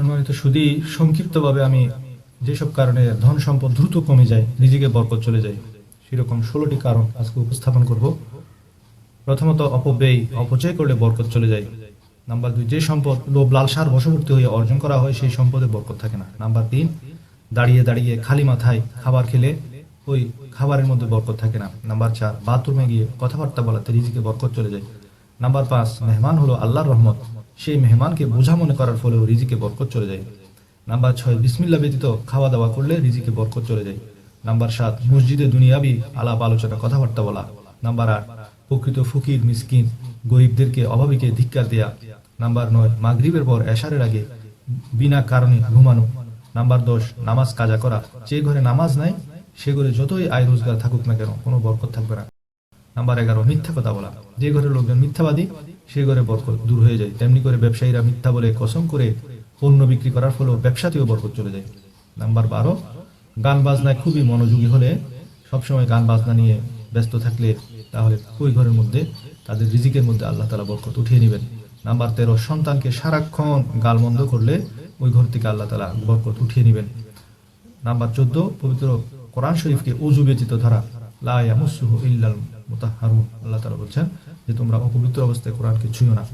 সম্মানিত সুদী, সংক্ষিপ্তভাবে আমি যেসব কারণে ধন সম্পদ দ্রুত কমে যায়, নিজেকে বরকত চলে যায়, সেরকম ষোলোটি কারণ আজকে উপস্থাপন করব। প্রথমত, অপব্যয়, অপচয় করলে বরকত চলে যায়। নাম্বার দুই, যে সম্পদ লোভ, লালসার বশবর্তী হয়ে অর্জন করা হয়, সেই সম্পদে বরকত থাকে না। নাম্বার তিন, দাঁড়িয়ে দাঁড়িয়ে খালি মাথায় খাবার খেলে ওই খাবারের মধ্যে বরকত থাকে না। নাম্বার চার, বাথরুমে গিয়ে কথাবার্তা বলাতে রিজিকে বরকত চলে যায়। নাম্বার পাঁচ, মেহমান হলো আল্লাহর রহমত। সেই মেহমানকে বোঝা মনে করার ফলেও রিজিকে বরকত চলে যায়। নাম্বার ছয় বিসমিল্লা ব্যতীত খাওয়া দাওয়া করলে রিজিকে বরকত চলে যায়। নাম্বার সাত, মসজিদে দুনিয়াবি আলাপ আলোচনা, কথাবার্তা বলা। নাম্বার আট, প্রকৃত ফকির, মিসকিন, গরিবদেরকে অভাবীকে ধিক্কার দেয়া। নাম্বার নয়, মাগরিবের পর এশারের আগে বিনা কারণে ঘুমানো। নাম্বার দশ, নামাজ কাজা করা। যে ঘরে নামাজ নাই, সে ঘরে যতই আয় রোজগার থাকুক না কেন, কোনো বরকত থাকবে না। নাম্বার এগারো, মিথ্যা কথা বলা। যে ঘরের লোকজন মিথ্যাবাদী সে ঘরে বরকত দূর হয়ে যায়। তেমনি করে ব্যবসায়ীরা মিথ্যা বলে কসম করে পণ্য বিক্রি করার ফলেও ব্যবসাতেও বরকত চলে যায়। নাম্বার বারো গান বাজনায় খুবই মনোযোগী হলে সবসময় গান বাজনা নিয়ে ব্যস্ত থাকলে তাহলে ওই ঘরের মধ্যে, তাদের রিজিকের মধ্যে আল্লাহ তালা বরকত উঠিয়ে নেবেন। নাম্বার তেরো, সন্তানকে সারাক্ষণ গালমন্দ করলে ওই ঘর থেকে আল্লাহ তালা বরকত উঠিয়ে নেবেন। নাম্বার চোদ্দ, পবিত্র কোরআন শরীফকে উজু ব্যতীত ধরা লা ইয়ামুসুহু ইল্লাল মুতাহহারুন আল্লাহ তালা বলছেন যে তোমরা অপবিত্র অবস্থায় কোরআনকে ছুঁয়ো না।